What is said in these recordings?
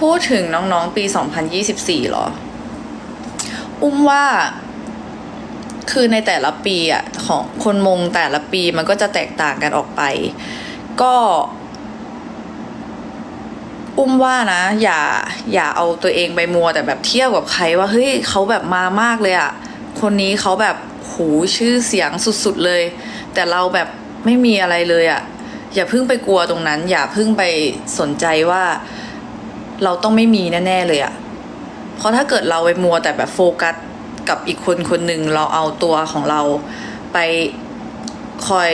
พูดถึงน้องๆปี 2024หรอ อุ้มว่า คือในแต่ละปีอะของคนมงแต่ละปีมันก็จะแตกต่างกันออกไป ก็ อุ้มว่านะ อย่า อย่าเอาตัวเองไปมัวแต่แบบเทียบกับใครว่าเฮ้ยเขาแบบมามากเลยอะคนนี้เขาแบบหูชื่อเสียงสุดๆเลย แต่เราแบบไม่มีอะไรเลยอะอย่าเพิ่งไปกลัวตรงนั้น อย่าเพิ่งไปสนใจว่า เราต้องไม่มีแน่ๆเลยอะเพราะถ้าเกิดเราไปมัวแต่แบบโฟกัสกับอีกคนคนหนึ่งเราเอาตัวของเราไปคอย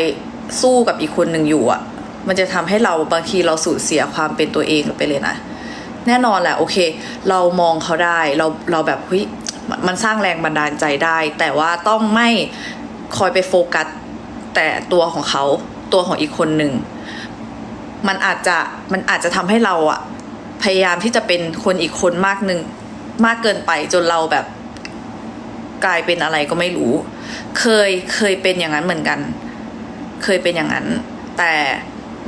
สู้กับอีกคนหนึ่งอยู่อะมันจะทำให้เราบางทีเราสูญเสียความเป็นตัวเองไปเลยนะ แน่นอนแหละโอเค เรามองเขาได้เราเราแบบเฮ้ยมันสร้างแรงบันดาลใจได้ แต่ว่าต้องไม่คอยไปโฟกัสแต่ตัวของเขาตัวของอีกคนหนึ่งมันอาจจะมันอาจจะทำให้เราอะ พยายามที่จะเป็นคนอีกคนมากหนึ่งมากเกินไปจนเราแบบกลายเป็นอะไรก็ไม่รู้ เคยเคยเป็นอย่างนั้นเหมือนกัน เคยเป็นอย่างนั้น แต่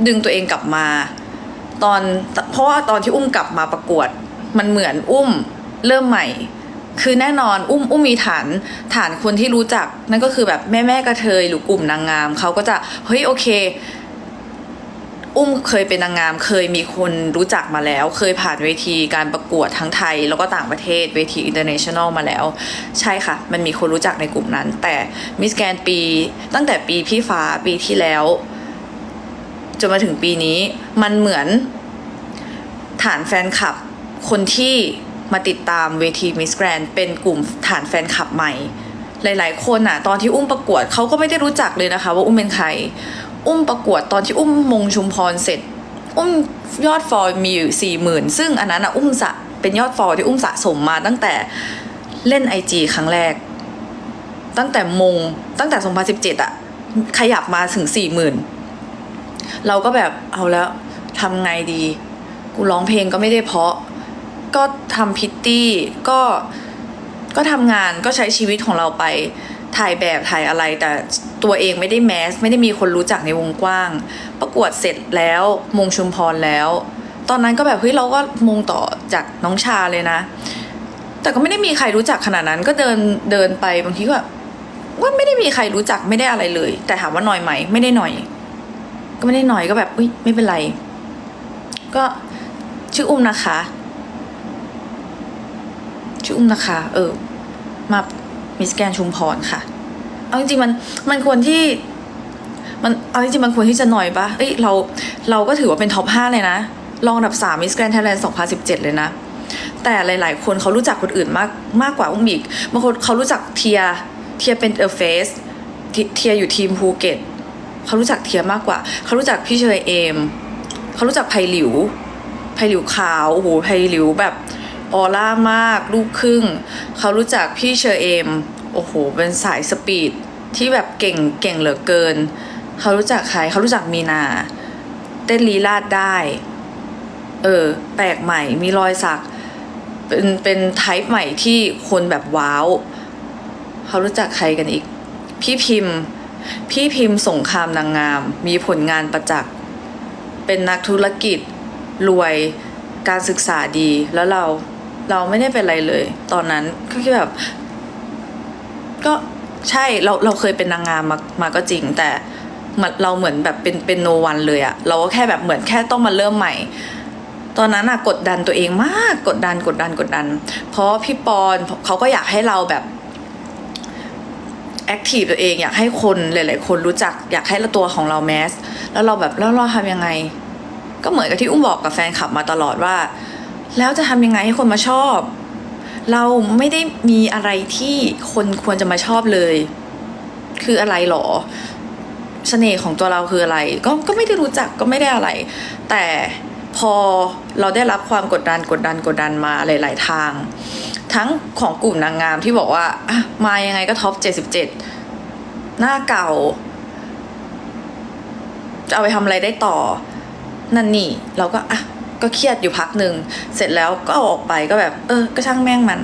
ดึงตัวเองกลับมา ตอนเพราะว่าตอนที่อุ้มกลับมาประกวด มันเหมือนอุ้มเริ่มใหม่ คือแน่นอนอุ้มอุ้มมีฐานฐานคนที่รู้จัก นั่นก็คือแบบแม่แม่กระเทยหรือกลุ่มนางงามเขาก็จะเฮ้ยโอเค อุ้มเคยเป็นนางงาม เคยมีคนรู้จักมาแล้ว เคยผ่านเวทีการประกวดทั้งไทย แล้วก็ต่างประเทศเวทีอินเตอร์เนชั่นแนลมาแล้ว ใช่ค่ะ มันมีคนรู้จักในกลุ่มนั้น แต่มิสแกนปีตั้งแต่ปีพี่ฟ้าปีที่แล้วจนมาถึงปีนี้มันเหมือนฐานแฟนคลับ คนที่มาติดตามเวทีมิสแกรนเป็นกลุ่มฐานแฟนคลับใหม่ หลาย ๆ คนอะตอนที่อุ้มประกวดเขาก็ไม่ได้รู้จักเลยนะคะ ว่าอุ้มเป็นใคร อุ้มประกวดตอนที่อุ้มมงชุมพรเสร็จ อุ้มยอดฟอลมีอยู่สี่หมื่นซึ่งอันนั้นอะอุ้มสะเป็นยอดฟอลที่อุ้มสะสมมาตั้งแต่เล่นไอจีครั้งแรก ตั้งแต่มงตั้งแต่ 2017อะขยับมาถึงสี่หมื่นเราก็แบบเอาแล้วทำไงดี กูร้องเพลงก็ไม่ได้เพาะ ก็ทำพิตตี้ก็ก็ทำงานก็ใช้ชีวิตของเราไป ถ่ายแบบถ่ายอะไรแต่ตัวเองไม่ได้แมสไม่ได้มีคนรู้จักในวงกว้าง ประกวดเสร็จแล้วมงชุมพรแล้ว ตอนนั้นก็แบบเฮ้ยเราก็มงต่อจากน้องชาเลยนะ แต่ก็ไม่ได้มีใครรู้จักขนาดนั้นก็เดินเดินไปบางทีก็แบบว่าไม่ได้มีใครรู้จักไม่ได้อะไรเลย แต่ถามว่าหน่อยไหมไม่ได้หน่อย ก็ไม่ได้หน่อยก็แบบอุ้ยไม่เป็นไร ก็ชื่ออุ้มนะคะ ชื่ออุ้มนะคะ เออ มา มิสแกนชุมพรค่ะ เอาจริงๆมันมันควรที่มันเอาจริงๆมันควรที่จะหน่อยปะเอ้ยเราเราก็ถือว่าเป็นท็อปห้าเลยนะ รองอันดับสามมิสแกรนไทยแลนด์สองพันสิบเจ็ดเลยนะ แต่หลาย ๆ คนเขารู้จักคนอื่นมากมากกว่าอุ้มอีกบางคนเขารู้จักเทียเทียเป็นเออเฟสเทียอยู่ทีมภูเก็ตเขารู้จักเทียมากกว่า เขารู้จักพี่เชยเอม เขารู้จักไพหลิว ไพหลิวขาว โอ้โห ไพหลิวแบบ ออร่ามากลูกครึ่ง เขารู้จักพี่เชอเอม โอ้โห เป็นสายสปีดที่แบบเก่งเก่งเหลือเกิน เขารู้จักใครเขารู้จักมีนา เต้นลีลาดได้ เออ แปลกใหม่มีรอยสัก เป็นเป็นไทป์ใหม่ที่คนแบบว้าว เขารู้จักใครกันอีก พี่พิมพ์ พี่พิมพ์สงครามนางงาม มีผลงานประจักษ์ เป็นนักธุรกิจรวยการศึกษาดีแล้วเรา เราไม่ได้เป็นอะไรเลย ตอนนั้นก็คิดแบบ ก็ใช่เราเราเคยเป็นนางงามมามาก็จริง แต่เราเหมือนแบบเป็นเป็นโนวันเลยอะเราก็แค่แบบเหมือนแค่ต้องมาเริ่มใหม่ ตอนนั้นอะกดดันตัวเองมากกดดันกดดันกดดัน เพราะพี่ปอนเขาก็อยากให้เราแบบแอคทีฟตัวเองอยากให้คนหลาย ๆ คนรู้จักอยากให้ตัวของเราแมส แล้วเราแบบแล้วเราทำยังไง ก็เหมือนกับที่อุ้มบอกกับแฟนคลับมาตลอดว่า แล้วจะทำยังไงให้คนมาชอบ เราไม่ได้มีอะไรที่คนควรจะมาชอบเลย คืออะไรหรอเสน่ห์ของตัวเราคืออะไร ก็ก็ไม่ได้รู้จักก็ไม่ได้อะไร แต่พอเราได้รับความกดดันกดดันกดดันมาหลาย ๆ ทาง ทั้งของกลุ่มนางงามที่บอกว่ามายังไงก็ท็อปเจ็ดสิบเจ็ดหน้าเก่า จะเอาไปทำอะไรได้ต่อ นั่นนี่ เราก็อะ ก็เครียดอยู่พักหนึ่งเสร็จแล้วก็เอาออกไปก็แบบ เออ ก็ช่างแม่งมัน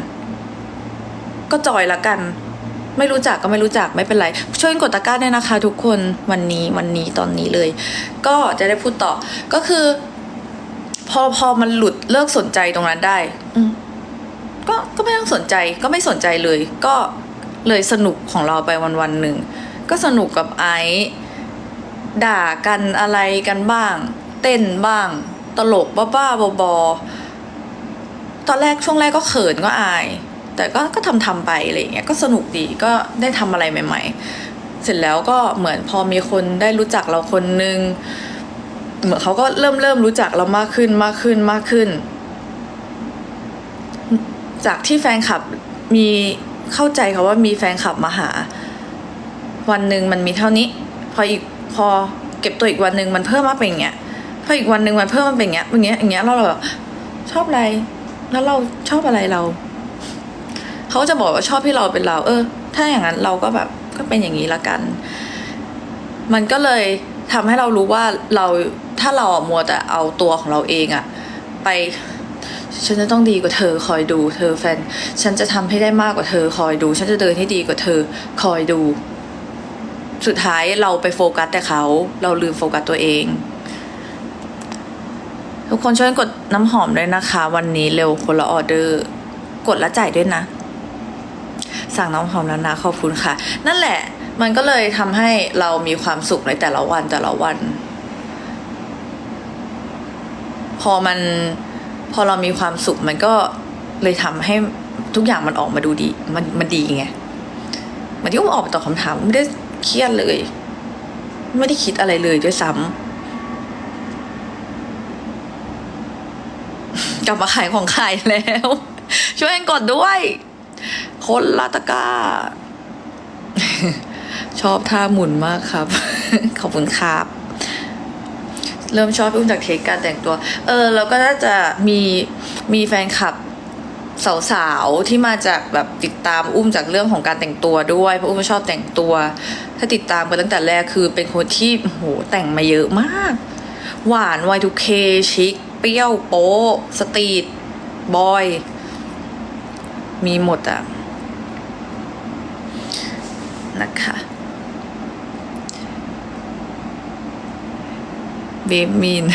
ก็จอยละกัน ไม่รู้จักก็ไม่รู้จักไม่เป็นไร ช่วยกดตะกร้าด้วยนะคะ ทุกคนวันนี้วันนี้ตอนนี้เลย ก็จะได้พูดต่อก็คือ พอพอมันหลุดเลิกสนใจตรงนั้นได้ อืก็ก็ไม่ต้องสนใจก็ไม่สนใจเลย ก็เลยสนุกของเราไปวันวันหนึ่งก็สนุกกับไอซ์ด่ากันอะไรกันบ้าง เต้นบ้าง ลกบ้าๆบอๆตอนแรกช่วงแรกก็เขินก็อาย แต่ก็ก็ทำทำไปอะไรเงี้ยก็สนุกดีก็ได้ทำอะไรใหม่ ๆ เสร็จแล้วก็เหมือนพอมีคนได้รู้จักเราคนนึงเหมือนเขาก็เริ่มเริ่มรู้จักเรามากขึ้นมากขึ้นมากขึ้น จากที่แฟนคลับมีเข้าใจเขาว่ามีแฟนคลับมาหา วันหนึ่งมันมีเท่านี้ พออีกพอเก็บตัวอีกวันหนึ่งมันเพิ่มมาเป็นอย่างเงี้ย ออีกวันหนึ่งมันเพิ่มมาเป็นอย่างเงี้ยอย่างเงี้ยอย่างเงี้ยแล้วเราแบบชอบอะไรแล้วเราชอบอะไรเราเขาจะบอกว่าชอบที่เราเป็นเรา เออ ถ้าอย่างนั้นเราก็แบบก็เป็นอย่างนี้ละกัน มันก็เลยทำให้เรารู้ว่าเราถ้าเราอะมัวแต่เอาตัวของเราเองอะไป ฉันจะต้องดีกว่าเธอคอยดู เธอแฟน ฉันจะทำให้ได้มากกว่าเธอคอยดู ฉันจะเดินให้ดีกว่าเธอคอยดู สุดท้ายเราไปโฟกัสแต่เขา เราลืมโฟกัสตัวเอง ทุกคนช่วยกดน้ำหอมด้วยนะคะ วันนี้เร็วคนละออเดอร์ กดแล้วจ่ายด้วยนะ สั่งน้ำหอมแล้วนะขอบคุณค่ะ นั่นแหละ มันก็เลยทำให้เรามีความสุขในแต่ละวันแต่ละวัน พอมันพอเรามีความสุขมันก็เลยทำให้ทุกอย่างมันออกมาดูดี มันมันดีไงเหมือนที่อุ้มออกไปตอบคำถามไม่ได้เครียดเลย ไม่ได้คิดอะไรเลยด้วยซ้ำ ก ลับมาขายของขายแล้ว ช่วยกันกดด้วย คนละตะกาชอบท่าหมุนมากครับ ขอบคุณครับเริ่มชอบอุ้มจากเทคการแต่งตัว เออแล้วก็น่าจะมีมีแฟนคลับสาวๆที่มาจากแบบติดตามอุ้มจากเรื่องของการแต่งตัวด้วยเพราะอุ้มชอบแต่งตัว ถ้าติดตามกันตั้งแต่แรกคือเป็นคนที่โอ้โหแต่งมาเยอะมาก หวาน Y2K ชิค เปรี้ยว โป๊สตรีทบอย มีหมดอะนะคะเบมีน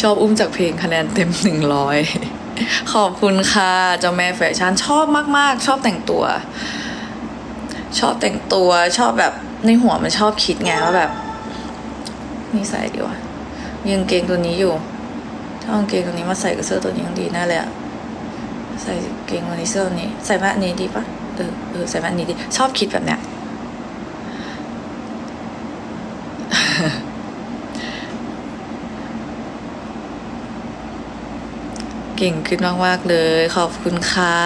ชอบอุ้มจากเพลงคะแนนเต็มหนึ่งร้อยขอบคุณค่ะ เจ้าแม่แฟชั่นชอบมาก ๆ ชอบแต่งตัว ชอบแต่งตัวชอบแบบในหัวมันชอบคิดไงว่าแบบนี่ใส่ดีวะ มีกางเกงตัวนี้อยู่ ถ้ากาเกงตัวนี้มาใส่กับเสื้อตัวนี้ยังดีแน่เลยอะใส่เกงตัวนี้เสื้อตัวนี้ ใส่แบบนี้ดีปะเออเออใส่แบบนี้ดี ชอบคิดแบบเนี้ยเก่งขึ้นมาก ๆ เลย ขอบคุณค่ะ